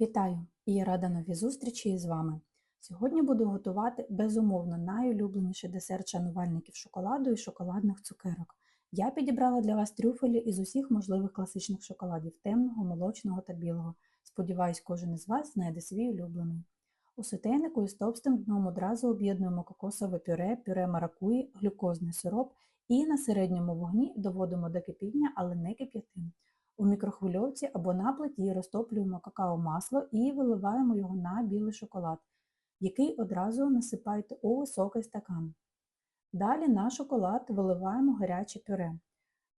Вітаю! Я рада новій зустрічі з вами. Сьогодні буду готувати безумовно найулюбленіший десерт шанувальників шоколаду і шоколадних цукерок. Я підібрала для вас трюфелі із усіх можливих класичних шоколадів темного, молочного та білого. Сподіваюсь, кожен із вас знайде свій улюблений. У сотейнику із товстим дном одразу об'єднуємо кокосове пюре, пюре маракуї, глюкозний сироп і на середньому вогні доводимо до кипіння, але не кип'ятим. У мікрохвильовці або на плиті розтоплюємо какао-масло і виливаємо його на білий шоколад, який одразу насипаєте у високий стакан. Далі на шоколад виливаємо гаряче пюре.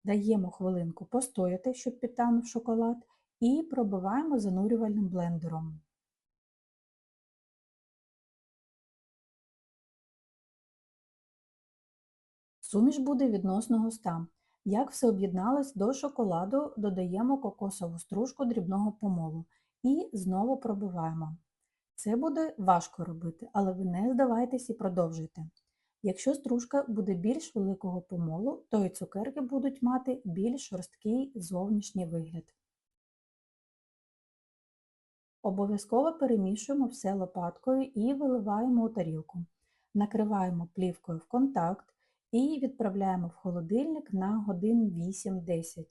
Даємо хвилинку постояти, щоб підтанув шоколад, і пробиваємо занурювальним блендером. Суміш буде відносно густа. Як все об'єдналось до шоколаду, додаємо кокосову стружку дрібного помолу і знову пробиваємо. Це буде важко робити, але ви не здавайтесь і продовжуйте. Якщо стружка буде більш великого помолу, то і цукерки будуть мати більш жорсткий зовнішній вигляд. Обов'язково перемішуємо все лопаткою і виливаємо у тарілку. Накриваємо плівкою в контакт і відправляємо в холодильник на годин 8-10.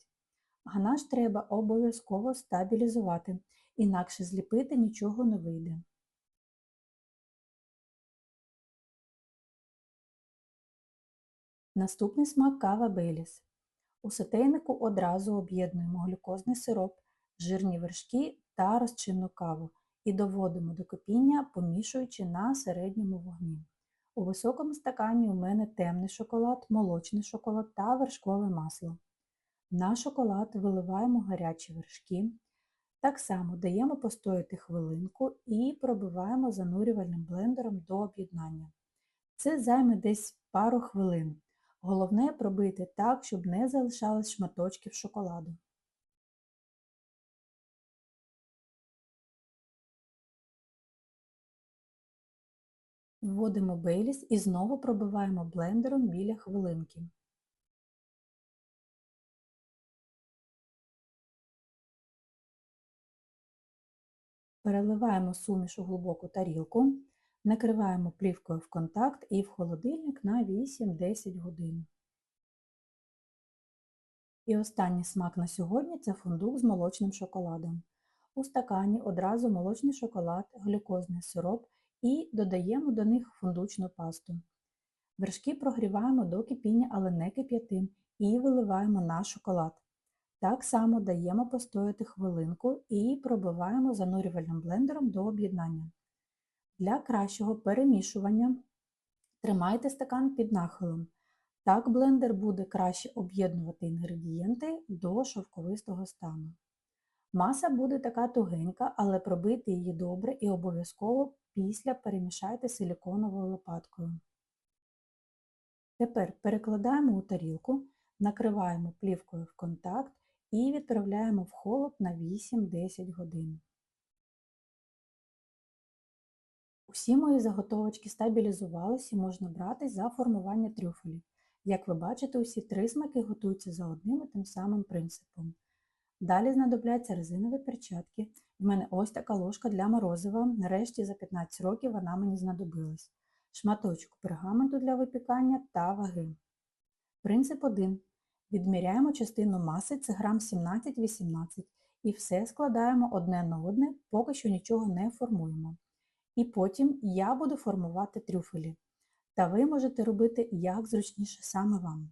Ганаш треба обов'язково стабілізувати, інакше зліпити нічого не вийде. Наступний смак кава Беліс. У сотейнику одразу об'єднуємо глюкозний сироп, жирні вершки та розчинну каву і доводимо до кипіння, помішуючи на середньому вогні. У високому стакані у мене темний шоколад, молочний шоколад та вершкове масло. На шоколад виливаємо гарячі вершки. Так само даємо постояти хвилинку і пробиваємо занурювальним блендером до об'єднання. Це займе десь пару хвилин. Головне пробити так, щоб не залишалось шматочків шоколаду. Вводимо бейліс і знову пробиваємо блендером біля хвилинки. Переливаємо суміш у глибоку тарілку, накриваємо плівкою в контакт і в холодильник на 8-10 годин. І останній смак на сьогодні це фундук з молочним шоколадом. У стакані одразу молочний шоколад, глюкозний сироп і додаємо до них фундучну пасту. Вершки прогріваємо до кипіння, але не кип'ятим, і виливаємо на шоколад. Так само даємо постояти хвилинку і пробиваємо занурювальним блендером до об'єднання. Для кращого перемішування тримайте стакан під нахилом. Так блендер буде краще об'єднувати інгредієнти до шовковистого стану. Маса буде така тугенька, але пробити її добре і обов'язково після перемішайте силіконовою лопаткою. Тепер перекладаємо у тарілку, накриваємо плівкою в контакт і відправляємо в холод на 8-10 годин. Усі мої заготовочки стабілізувалися і можна брати за формування трюфелів. Як ви бачите, усі три смаки готуються за одним і тим самим принципом. Далі знадобляться резинові перчатки. В мене ось така ложка для морозива. Нарешті за 15 років вона мені знадобилась. Шматочок пергаменту для випікання та ваги. Принцип 1. Відміряємо частину маси, це грам 17-18 і все складаємо одне на одне, поки що нічого не формуємо. І потім я буду формувати трюфелі. Та ви можете робити як зручніше саме вам.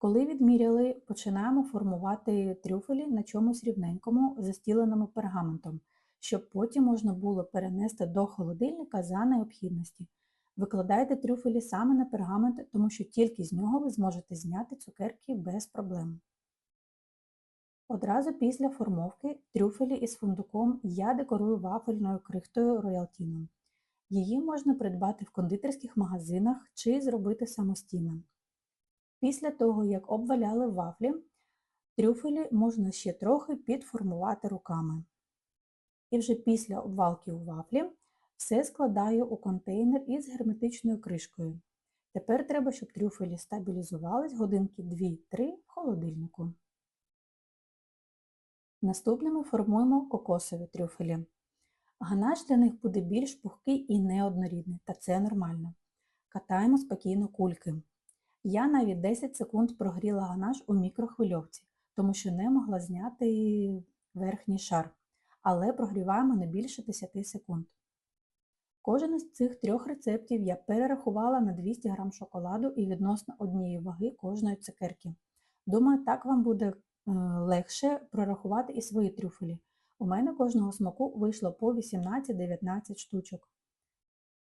Коли відміряли, починаємо формувати трюфелі на чомусь рівненькому, застіленому пергаментом, щоб потім можна було перенести до холодильника за необхідності. Викладайте трюфелі саме на пергамент, тому що тільки з нього ви зможете зняти цукерки без проблем. Одразу після формовки трюфелі із фундуком я декорую вафельною крихтою роялтіном. Її можна придбати в кондитерських магазинах чи зробити самостійно. Після того, як обваляли вафлі, трюфелі можна ще трохи підформувати руками. І вже після обвалки у вафлі все складаю у контейнер із герметичною кришкою. Тепер треба, щоб трюфелі стабілізувались годинки 2-3 в холодильнику. Наступними формуємо кокосові трюфелі. Ганаш для них буде більш пухкий і неоднорідний, та це нормально. Катаємо спокійно кульки. Я навіть 10 секунд прогріла ганаш у мікрохвильовці, тому що не могла зняти верхній шар, але прогріваємо не більше 10 секунд. Кожен із цих трьох рецептів я перерахувала на 200 г шоколаду і відносно однієї ваги кожної цукерки. Думаю, так вам буде е, легше прорахувати і свої трюфелі. У мене кожного смаку вийшло по 18-19 штучок.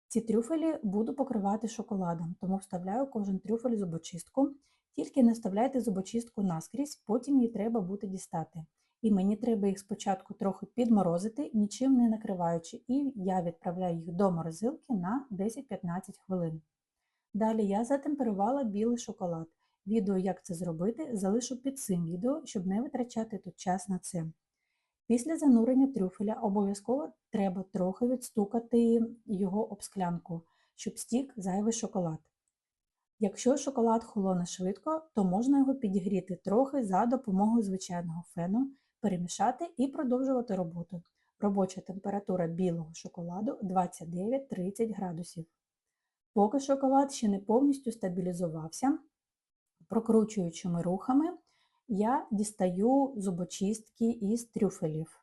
Ці трюфелі буду покривати шоколадом, тому вставляю кожен трюфель зубочистку. Тільки не вставляйте зубочистку наскрізь, потім її треба буде дістати. І мені треба їх спочатку трохи підморозити, нічим не накриваючи, і я відправляю їх до морозилки на 10-15 хвилин. Далі я затемперувала білий шоколад. Відео, як це зробити, залишу під цим відео, щоб не витрачати тут час на це. Після занурення трюфеля обов'язково треба трохи відстукати його об склянку, щоб стік зайвий шоколад. Якщо шоколад холоне швидко, то можна його підігріти трохи за допомогою звичайного фену, перемішати і продовжувати роботу. Робоча температура білого шоколаду 29-30 градусів. Поки шоколад ще не повністю стабілізувався, прокручуючими рухами я дістаю зубочистки із трюфелів.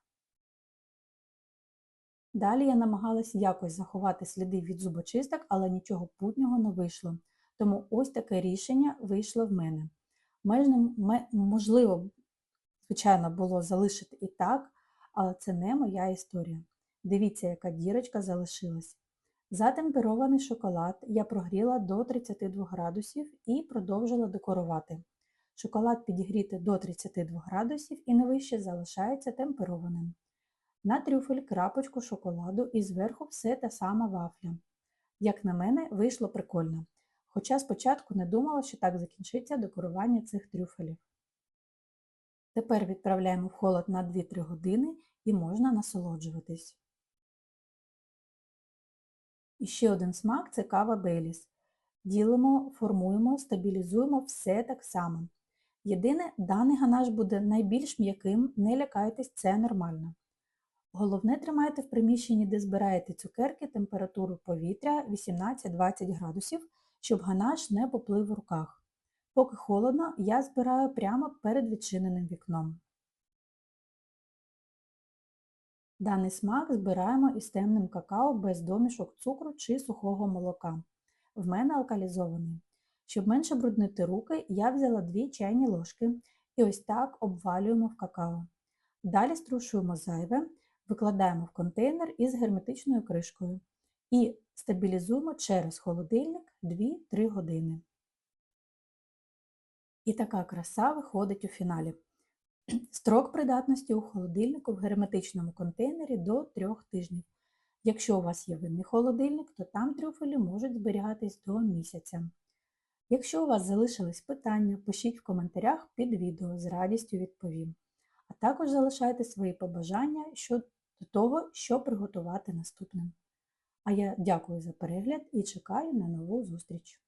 Далі я намагалася якось заховати сліди від зубочисток, але нічого путнього не вийшло. Тому ось таке рішення вийшло в мене. Можливо, звичайно, було залишити і так, але це не моя історія. Дивіться, яка дірочка залишилась. Затемперований шоколад я прогріла до 32 градусів і продовжила декорувати. Шоколад підігріти до 32 градусів і не вище залишається темперованим. На трюфель крапочку шоколаду і зверху все та сама вафля. Як на мене, вийшло прикольно. Хоча спочатку не думала, що так закінчиться декорування цих трюфелів. Тепер відправляємо в холод на 2-3 години і можна насолоджуватись. І ще один смак це кава Беліс. Ділимо, формуємо, стабілізуємо все так само. Єдине, даний ганаш буде найбільш м'яким, не лякайтесь, це нормально. Головне тримайте в приміщенні, де збираєте цукерки, температуру повітря 18-20 градусів, щоб ганаш не поплив в руках. Поки холодно, я збираю прямо перед відчиненим вікном. Даний смак збираємо із темним какао без домішок цукру чи сухого молока. В мене алкалізований. Щоб менше бруднити руки, я взяла 2 чайні ложки і ось так обвалюємо в какао. Далі струшуємо зайве, викладаємо в контейнер із герметичною кришкою і стабілізуємо через холодильник 2-3 години. І така краса виходить у фіналі. Строк придатності у холодильнику в герметичному контейнері до 3 тижнів. Якщо у вас є винний холодильник, то там трюфелі можуть зберігатись до місяця. Якщо у вас залишились питання, пишіть в коментарях під відео, з радістю відповім. А також залишайте свої побажання щодо того, що приготувати наступним. А я дякую за перегляд і чекаю на нову зустріч!